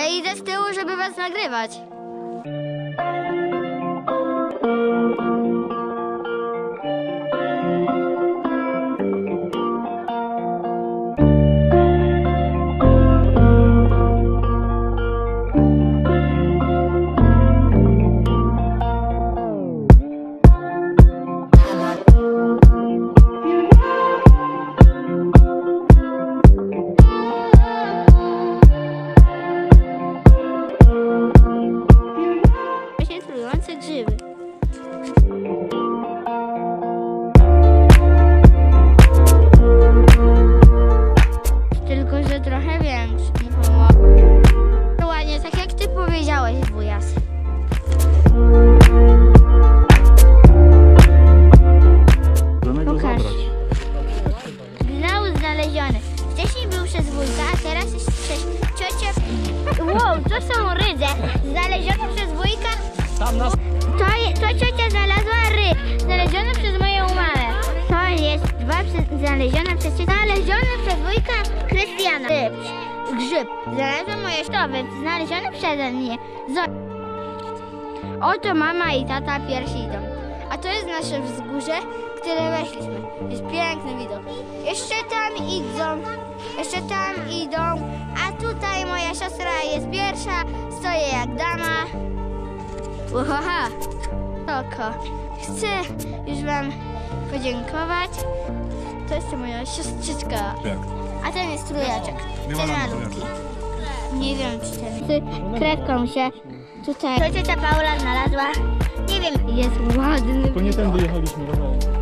Ej, idę z tyłu, żeby was nagrywać. Rydze. Znalezione przez wujka. To, to ciocia znalazła ry. Znalezione przez moją mamę. To jest dwa przez, znalezione przez ciocię. Znalezione przez wujka Krystiana. Ryb. Grzyb. Znalazłem moje sztowy. Znalezione przeze mnie. Oto mama i tata pierwsi idą. A to jest nasze wzgórze, które weszliśmy. Jest piękny widok. Jeszcze tam idą, jeszcze tam idą, a tutaj moja siostra jest pierwsza, stoję jak dama. Uhaha, oko. Chcę już wam podziękować. To jest moja siostrzyczka, a ten jest trójaczek. Ten na malutki. Nie wiem, czy ten. Z krewką się tutaj. To ciocia Paula znalazła. Nie wiem, jest ładny. Tylko nie tędy jechaliśmy rowerem.